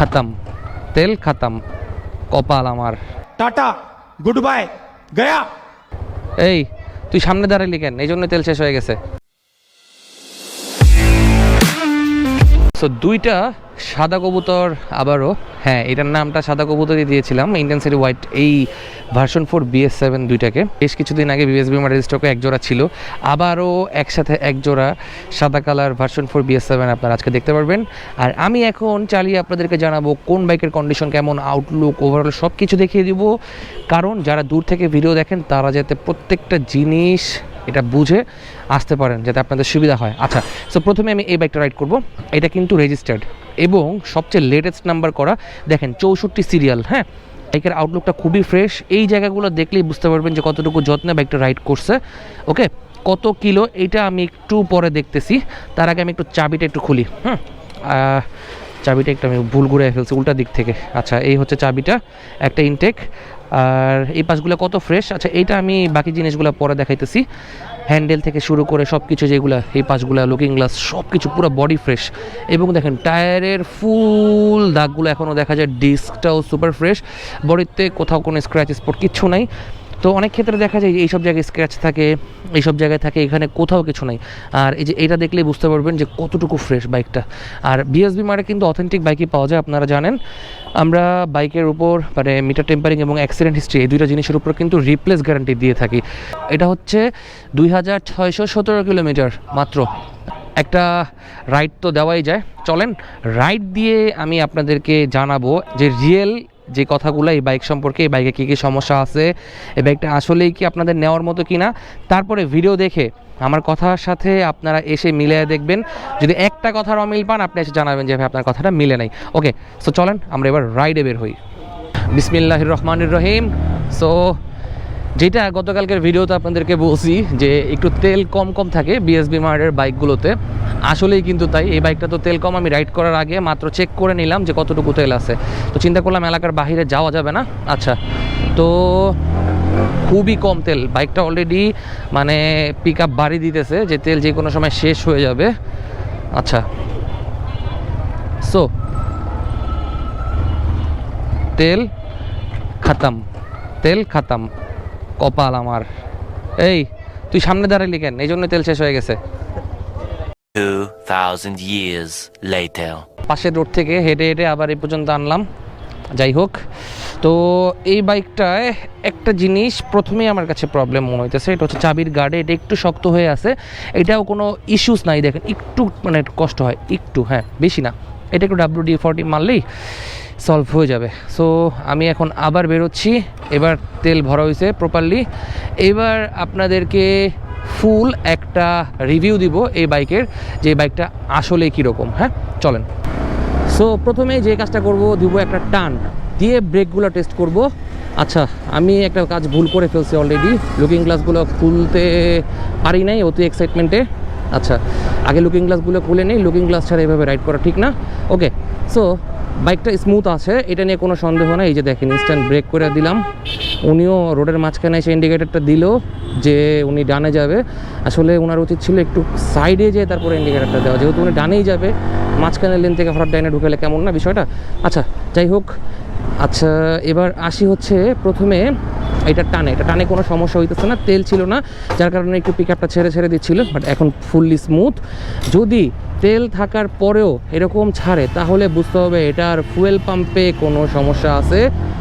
খাতাম তেল খাতাম কপাল আমার। টাটা গুড বাই গয়া। এই তুই সামনে দাঁড়ালি কেন? এই জন্য তেল শেষ হয়ে গেছে। সো দুইটা সাদা কবুতর আবারও হ্যাঁ এটার নামটা সাদা কবুতরই দিয়েছিলাম ইন্টেন্সিটি হোয়াইট এই ভার্সন ফোর বিএস সেভেন দুইটাকে। বেশ কিছুদিন আগে বিএসবি মার্ডেল স্টকে এক জোড়া ছিল। আবারও একসাথে এক জোড়া সাদা colour version four BS seven আপনারা আজকে দেখতে পারবেন। আর আমি এখন চালিয়ে আপনাদেরকে জানাব কোন বাইকের কন্ডিশন কেমন আউটলুক ওভারঅল সব কিছু দেখিয়ে দিব। কারণ যারা দূর থেকে ভিডিও দেখেন, তারা যাতে প্রত্যেকটা জিনিস এটা বুঝে আসতে পারেন, যাতে আপনাদের সুবিধা হয়। আচ্ছা সো প্রথমে আমি এই বাইকটা রাইড করব। এটা কিন্তু রেজিস্টার্ড এবং সবচেয়ে লেটেস্ট নাম্বার করা, দেখেন চৌষট্টি সিরিয়াল হ্যাঁ? বাইকের আউটলুকটা খুবই ফ্রেশ এই জায়গাগুলো দেখলেই বুঝতে পারবেন যে কতটুকু যত্নে বাইকটা রাইড করছে। ওকে কত কিলো? এইটা আমি একটু পরে দেখতেছি। তার আগে আমি একটু চাবিটা একটু খুলি। হ্যাঁ চাবিটা একটু আমি ভুল ঘুরে ফেলছি, উল্টা দিক থেকে। আচ্ছা এই হচ্ছে চাবিটা, একটা ইনটেক আর এই পাশগুলো কত ফ্রেশ আচ্ছা এইটা আমি বাকি জিনিসগুলো পরে দেখাইতেছি। হ্যান্ডেল থেকে শুরু করে সব কিছু যেগুলো, এই পাশগুলো লুকিং গ্লাস সব কিছু পুরো বডি ফ্রেশ এবং দেখেন, টায়ারের ফুল দাগগুলো এখনও দেখা যায় ডিস্কটাও সুপার ফ্রেশ বডিতে কোথাও কোনো স্ক্র্যাচ স্পট কিচ্ছু নাই। তো অনেক ক্ষেত্রে দেখা যায় যে এইসব জায়গায় স্ক্র্যাচ থাকে, এইসব জায়গায় থাকে, এখানে কোথাও কিছু নাই। আর এই যে এটা দেখলেই বুঝতে পারবেন যে কতটুকু ফ্রেশ বাইকটা আর বিএসবি মার্টে কিন্তু অথেন্টিক বাইকই পাওয়া যায়, আপনারা জানেন। আমরা বাইকের উপর মানে মিটার টেম্পারিং এবং অ্যাক্সিডেন্ট হিস্ট্রি এই দুইটা জিনিসের উপর কিন্তু রিপ্লেস গ্যারান্টি দিয়ে থাকি। এটা হচ্ছে দুই হাজার ছয়শো সতেরো কিলোমিটার মাত্র। একটা রাইড তো দেওয়াই যায়। চলেন রাইড দিয়ে আমি আপনাদেরকে জানাব যে রিয়েল যে কথাগুলো এই বাইক সম্পর্কে, এই বাইকে কী কী সমস্যা আছে, এই বাইকটা আসলেই কি আপনাদের নেওয়ার মতো কি না তারপরে ভিডিও দেখে আমার কথার সাথে আপনারা এসে মিলে দেখবেন। যদি একটা কথার অমিল পান, আপনি এসে জানাবেন যে, ভাই, আপনার কথাটা মিলে নাই। ওকে সো চলেন, আমরা এবার রাইডে বের হই। বিসমিল্লাহ রহমানুর রহিম। সো যেটা গতকালকের ভিডিওতে আপনাদেরকে বলছি যে একটু তেল কম কম থাকে বিএসবি মার্ডের বাইকগুলোতে। আসলেই কিন্তু তাই, এই বাইকটা তো তেল কম, আমি রাইড করার আগে মাত্র চেক করে নিলাম যে কতটুকু তেল আছে। তো চিন্তা করলাম এলাকার বাইরে যাওয়া যাবে না? আচ্ছা তো খুবই কম তেল। বাইকটা অলরেডি মানে পিক আপ বাড়ি দিতেছে যে তেল যে কোনো সময় শেষ হয়ে যাবে। আচ্ছা সো তেল খাতাম, তেল খতম। কপাল আমার। এই তুই সামনে দাঁড়ালি কেন? এই জন্য তেল শেষ হয়ে গেছে। 2,000 years later. পাশের রোড থেকে হেঁটে হেঁটে আবার এই পর্যন্ত আনলাম। যাই হোক তো এই বাইকটায় একটা জিনিস প্রথমেই আমার কাছে প্রবলেম মনে হইতেছে। এটা হচ্ছে চাবির গার্ডে এটা একটু শক্ত হয়ে আছে। এটাও কোনো ইস্যুস নাই দেখেন একটু মানে কষ্ট হয় একটু হ্যাঁ বেশি না। এটা একটু ডাব্লিউ ডি ফর্টি মারলেই সলভ হয়ে যাবে। সো আমি এখন আবার বেরোচ্ছি। এবার তেল ভরা হয়েছে প্রপারলি এবার আপনাদেরকে ফুল একটা রিভিউ দিব এই বাইকের, যে বাইকটা আসলে কীরকম হ্যাঁ? চলেন। সো প্রথমে যে কাজটা করব, দিব একটা টান। দিয়ে ব্রেকগুলো টেস্ট করব। আচ্ছা আমি একটা কাজ ভুল করে ফেলছি অলরেডি লুকিং গ্লাসগুলো খুলতে পারি নাই, অতি এক্সাইটমেন্টে আচ্ছা আগে লুকিং গ্লাসগুলো খুলে নেই লুকিং গ্লাস ছাড়া এভাবে রাইড করা ঠিক না। ওকে সো বাইকটা স্মুথ আছে, এটা নিয়ে কোনো সন্দেহ নাই। এই যে দেখেন ইনস্ট্যান্ট ব্রেক করে দিলাম। উনিও রোডের মাঝখানে এসে ইন্ডিকেটারটা দিল যে উনি ডানে যাবে। আসলে ওনার উচিত ছিল একটু সাইডে যেয়ে তারপরে ইন্ডিকেটারটা দেওয়া। যেহেতু উনি ডানেই যাবে মাঝখানে লেন থেকে হঠাৎ ডাইনে ঢুকালে কেমন না বিষয়টা? আচ্ছা যাই হোক আচ্ছা এবার আসি হচ্ছে প্রথমে এটা টানে এটা টানে কোনো সমস্যা হইতেছে না, তেল ছিল না, যার কারণে একটু পিক আপটা ছেড়ে ছেড়ে দিচ্ছিল বাট এখন ফুললি স্মুথ যদি তেল থাকার পরেও এরকম ছাড়ে, তাহলে বুঝতে হবে এটার ফুয়েল পাম্পে কোনো সমস্যা আছে,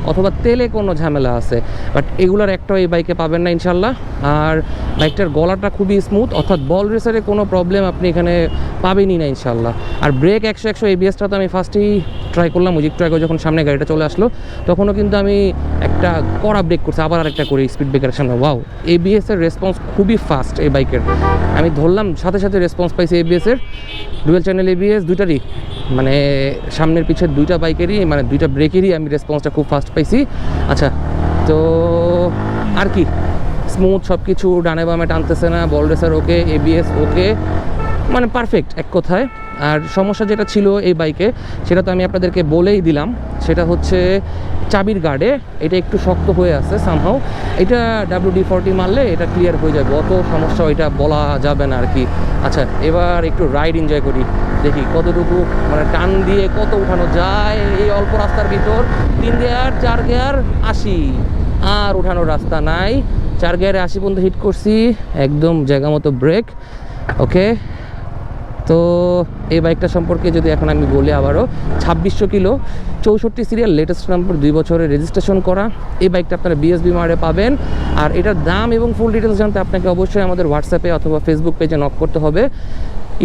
অথবা তেলে কোনো ঝামেলা আছে। বাট এগুলোর একটাও এই বাইকে পাবেন না ইনশাল্লাহ আর বাইকটার গলাটা খুবই স্মুথ অর্থাৎ বল রেসারে কোনো প্রবলেম আপনি এখানে পাবেনই না ইনশাল্লাহ আর ব্রেক একশো একশো এবিএসটা তো আমি ফার্স্টেই ট্রাই করলাম ওই ট্রাই করে যখন সামনে গাড়িটা চলে আসলো, তখনও কিন্তু আমি একটা কড়া ব্রেক করছি, আবার আরেকটা করি স্পিড ব্রেকের সামনে। ওয়াও এবিএস এর রেসপন্স খুবই ফাস্ট এই বাইকের আমি ধরলাম, সাথে সাথে রেসপন্স পাইছি এবিএস এর ডুয়েল চ্যানেল এবিএস দুইটারই মানে সামনের পিছের দুইটা বাইকেরই মানে দুইটা ব্রেকেরই আমি রেসপন্সটা খুব ফাস্ট পাইছি। আচ্ছা তো আর কি? স্মুথ সব কিছু ডানে বামে টানতেছে না বল রেসার ওকে এবিএস ওকে মানে পারফেক্ট এক কথায়। আর সমস্যা যেটা ছিল এই বাইকে সেটা তো আমি আপনাদেরকে বলেই দিলাম। সেটা হচ্ছে চাবির গার্ডে এটা একটু শক্ত হয়ে আছে সামহাও এটা ডাব্লিউ ডি ফোরটি মারলে এটা ক্লিয়ার হয়ে যাবে। অত সমস্যা এটা বলা যাবে না আর কি আচ্ছা এবার একটু রাইড এনজয় করি। দেখি কতটুকু মানে টান দিয়ে কত উঠানো যায় এই অল্প রাস্তার ভিতর। তিন গিয়ার চার গিয়ার আশি। আর উঠানোর রাস্তা নাই। চার গিয়ারে আশি পর্যন্ত হিট করছি। একদম জায়গা মতো ব্রেক ওকে তো এই বাইকটা সম্পর্কে যদি এখন আমি বলি আবারও, ছাব্বিশশো কিলো, চৌষট্টি সিরিয়াল লেটেস্ট নাম্বার দুই বছরের রেজিস্ট্রেশন করা। এই বাইকটা আপনারা বিএসবি মারে পাবেন। আর এটার দাম এবং ফুল ডিটেলস জানতে আপনাকে অবশ্যই আমাদের হোয়াটসঅ্যাপে অথবা ফেসবুক পেজে নক করতে হবে।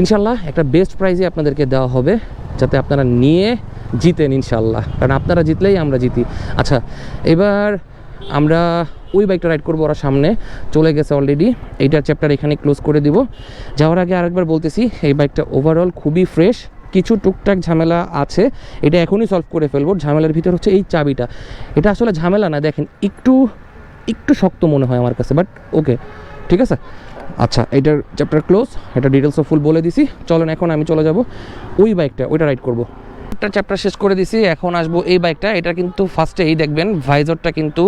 ইনশাল্লাহ একটা বেস্ট প্রাইজে আপনাদেরকে দেওয়া হবে, যাতে আপনারা নিয়ে জিতেন ইনশাল্লাহ কারণ আপনারা জিতলেই আমরা জিতি। আচ্ছা এবার আমরা ওই বাইকটা রাইড করব ওরা সামনে। চলে গেছে অলরেডি এইটার চ্যাপ্টার এখানে ক্লোজ করে দিব। যাওয়ার আগে আরেকবার বলতেছি, এই বাইকটা ওভারঅল খুবই ফ্রেশ কিছু টুকটাক ঝামেলা আছে। এটা এখনই সলভ করে ফেলব। ঝামেলার ভিতর হচ্ছে এই চাবিটা। এটা আসলে ঝামেলা না, দেখেন, একটু একটু শক্ত মনে হয় আমার কাছে বাট ওকে ঠিক আছে? আচ্ছা এটার চ্যাপ্টার ক্লোজ এটা ডিটেলসও ফুল বলে দিছি। চলেন, এখন আমি চলে যাব। ওই বাইকটা, ওইটা রাইড করব। একটা চ্যাপ্টার শেষ করে দিছি, এখন আসব এই বাইকটা এটা কিন্তু ফার্স্টেই দেখবেন ভাইজরটা কিন্তু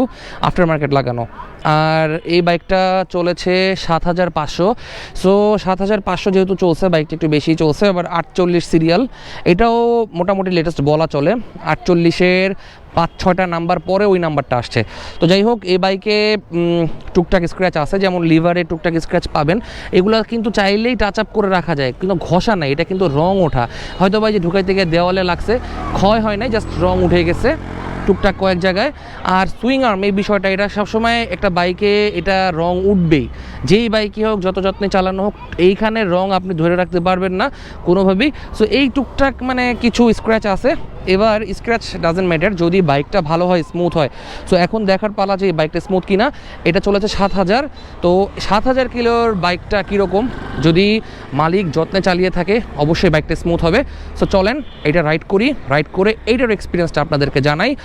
আফটার মার্কেট লাগানো। আর এই বাইকটা চলেছে সাত হাজার পাঁচশো। সো সাত হাজার পাঁচশো যেহেতু চলছে বাইকটা একটু বেশি চলছে, আবার আটচল্লিশ সিরিয়াল এটাও মোটামুটি লেটেস্ট বলা চলে। আটচল্লিশের পাঁচ, ছয়টা নাম্বার পরে ওই নাম্বারটা আসছে। তো যাই হোক এই বাইকে টুকটাক স্ক্র্যাচ আছে, যেমন লিভারে টুকটাক স্ক্র্যাচ পাবেন। এগুলো কিন্তু চাইলেই টাচ আপ করে রাখা যায়, কিন্তু ঘষা নাই, এটা কিন্তু রং ওঠা। হয়তো বা যে ঢুকাইতে গিয়ে দেওয়ালে লাগছে, ক্ষয় হয় নাই জাস্ট রং উঠে গেছে। টুকটাক কয়েক জায়গায়। আর সুইং আর্ম এই বিষয়টা, এটা সবসময় একটা বাইকে এটা রং উঠবেই। যেই বাইকই হোক, যত যত্নে চালানো হোক, এইখানে রং আপনি ধরে রাখতে পারবেন না কোনোভাবেই। সো এই টুকটাক মানে কিছু স্ক্র্যাচ আছে। এবার স্ক্র্যাচ ডাজেন্ট ম্যাটার যদি বাইকটা ভালো হয় স্মুথ হয়। সো এখন দেখার পালা যে বাইকটা স্মুথ কিনা, এটা চলেছে সাত হাজার। তো, সাত হাজার কিলোর বাইকটা কীরকম? যদি মালিক যত্নে চালিয়ে থাকে, অবশ্যই বাইকটা স্মুথ হবে। সো চলেন, এটা রাইড করি। রাইড করে এইটার এক্সপিরিয়েন্সটা আপনাদেরকে জানাই।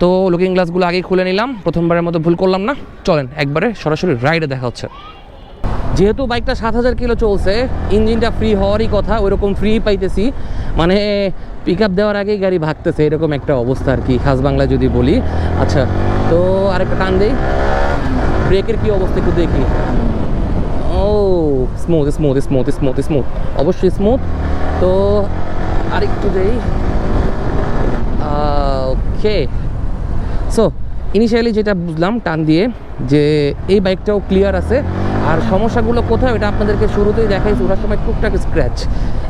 তো লুকিং গ্লাসগুলো আগেই খুলে নিলাম। প্রথমবারের মতো ভুল করলাম না। চলেন, একবারে সরাসরি রাইডে দেখা হচ্ছে। যেহেতু বাইকটা সাত হাজার কিলো চলছে, ইঞ্জিনটা ফ্রি হওয়ারই কথা, ওইরকম ফ্রি পাইতেছি। মানে পিক আপ দেওয়ার আগেই গাড়ি ভাগতেছে, এরকম একটা অবস্থা আর কি, খাস বাংলা যদি বলি। আচ্ছা তো আরেকটা টান দেই। ব্রেকের কি অবস্থা একটু দেখি। ও smooth smooth smooth smooth smooth অবশ্যই স্মুথ তো আরেকটু দেই। ওকে ইনিশিয়ালি যেটা বুঝলাম টান দিয়ে যে এই বাইকটাও ক্লিয়ার আছে। আর সমস্যাগুলো কোথায় এটা আপনাদেরকে শুরুতেই দেখাই ওটার সময় টুকটাক স্ক্র্যাচ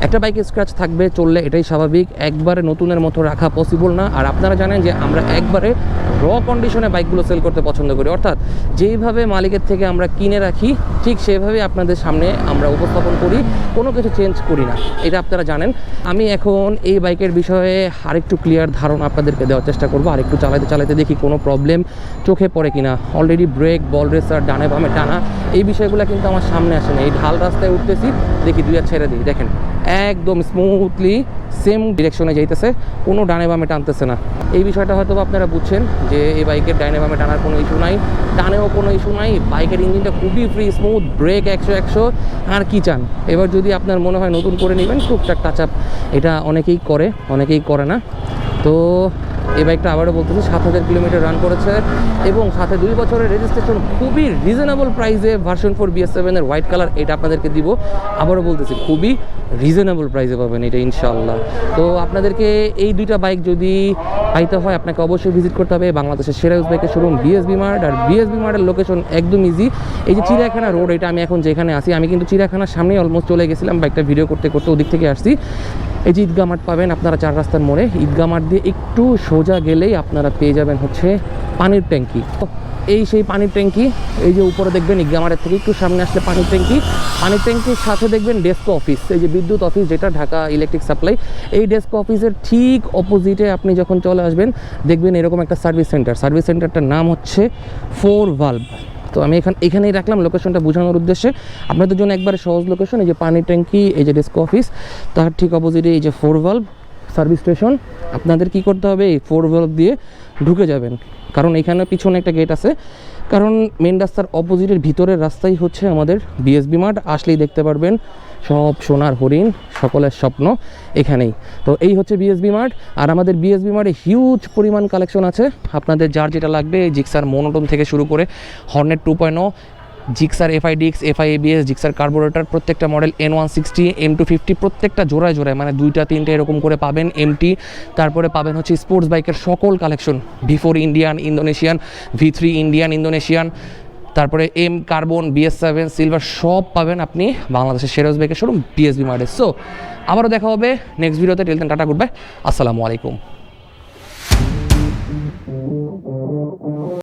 একটা বাইকে স্ক্র্যাচ থাকবে, চললে এটাই স্বাভাবিক। একবারে নতুনের মতো রাখা পসিবল না। আর আপনারা জানেন যে আমরা একবারে র কন্ডিশনে বাইকগুলো সেল করতে পছন্দ করি। অর্থাৎ যেইভাবে মালিকের থেকে আমরা কিনে রাখি, ঠিক সেভাবেই আপনাদের সামনে আমরা উপস্থাপন করি। কোনো কিছু চেঞ্জ করি না। এটা আপনারা জানেন। আমি এখন এই বাইকের বিষয়ে আরেকটু ক্লিয়ার ধারণা আপনাদেরকে দেওয়ার চেষ্টা করব। আরেকটু চালাতে চালাতে দেখি কোনো প্রবলেম চোখে পড়ে কিনা। অলরেডি ব্রেক বল রেসার ডানে বামে টানা, এই বিষয়গুলো কিন্তু আমার সামনে আসে না। এই ঢাল রাস্তায় উঠতেছি, দেখি দুই আর ছেড়ে দিই। দেখেন। একদম স্মুথলি সেম ডিরেকশনে যাইতেছে, কোনো ডানে বামে টানতেছে না। এই বিষয়টা হয়তো আপনারা বুঝছেন যে এই বাইকের ডানে বামে টানার কোনো ইস্যু নাই টানেও কোনো ইস্যু নাই, বাইকের ইঞ্জিনটা খুবই ফ্রি স্মুথ ব্রেক একশো একশো, আর কি চান? এবার যদি আপনার মনে হয় নতুন করে নেবেন, টুকটাক টাচ আপ এটা অনেকেই করে অনেকেই করে না। তো এই বাইকটা আবারও বলতেছি, সাত হাজার কিলোমিটার রান করেছে এবং সাথে দুই বছরের রেজিস্ট্রেশন খুবই রিজনেবল প্রাইসে ভার্সন ফোর বিএস সেভেনের হোয়াইট কালার এটা আপনাদেরকে দিব। আবারও বলতেছি, খুবই রিজনেবল প্রাইসে পাবেন এটা ইনশাল্লাহ তো আপনাদেরকে এই দুইটা বাইক যদি পাইতে হয়, আপনাকে অবশ্যই ভিজিট করতে হবে। বাংলাদেশের সেরা ইউজ বাইকের শোরুম বিএসবি মার্ট আর বিএসবি মার্টের লোকেশন একদম ইজি এই যে চিড়িয়াখানা রোড এটা আমি এখন যেখানে আসি আমি কিন্তু চিড়িয়াখানার সামনেই অলমোস্ট চলে গেছিলাম বাইকটা ভিডিও করতে করতে ওদিক থেকে আসছি। এই যে ঈদগা মাঠ পাবেন আপনারা চার রাস্তার মোড়ে। ঈদগা মাঠ দিয়ে একটু সোজা গেলেই আপনারা পেয়ে যাবেন হচ্ছে পানির ট্যাঙ্কি। এই সেই পানির ট্যাঙ্কি, এই যে উপরে দেখবেন মাঠের থেকে একটু সামনে আসলে পানির ট্যাঙ্কি। পানির ট্যাঙ্কির সাথে দেখবেন ডেস্ক অফিস এই যে বিদ্যুৎ অফিস যেটা, ঢাকা ইলেকট্রিক সাপ্লাই এই ডেস্ক অফিসের ঠিক অপোজিটে আপনি যখন চলে আসবেন, দেখবেন এরকম একটা সার্ভিস সেন্টার সার্ভিস সেন্টারটার নাম হচ্ছে ফোর ভাল্ব তো আমি এখান, এখানেই রাখলাম লোকেশনটা বোঝানোর উদ্দেশ্যে। আপনাদের জন্য একবারে সহজ লোকেশন এই যে পানি ট্যাঙ্কি, এই যে ডেস্ক অফিস তার ঠিক অপোজিটে এই যে ফোর ভাল্ভ সার্ভিস স্টেশন আপনাদের কি করতে হবে? এই ফোর ভেলভ দিয়ে ঢুকে যাবেন। কারণ এখানে পিছনে একটা গেট আছে। কারণ মেন রাস্তার অপোজিটের ভিতরের রাস্তাই হচ্ছে আমাদের বিএসবি মাঠ। আসলেই দেখতে পারবেন সব সোনার হরিণ, সকলের স্বপ্ন এখানেই। তো এই হচ্ছে বিএসবি মার্ট আর আমাদের বিএসবি মার্টে হিউজ পরিমাণ কালেকশন আছে। আপনাদের যার যেটা লাগবে, জিক্সার মোনোটন থেকে শুরু করে Hornet two point Gixxer FI ডিক্স এফআই এবিএস জিক্সার কার্বোরেটর, প্রত্যেকটা model N one sixty M two fifty প্রত্যেকটা জোড়ায় জোড়ায় মানে দুইটা, তিনটে এরকম করে পাবেন এমটি তারপরে পাবেন হচ্ছে স্পোর্টস বাইকের সকল collection V four Indian Indonesian V three Indian Indonesian তারপরে M carbon BS seven silver সব পাবেন আপনি বাংলাদেশের সেরোজ বাইকের শোরুম বিএসবি মার্টে সো আবারও দেখা হবে নেক্সট ভিডিওতে টেলতেন টাটা গুড বাই আসসালামু আলাইকুম।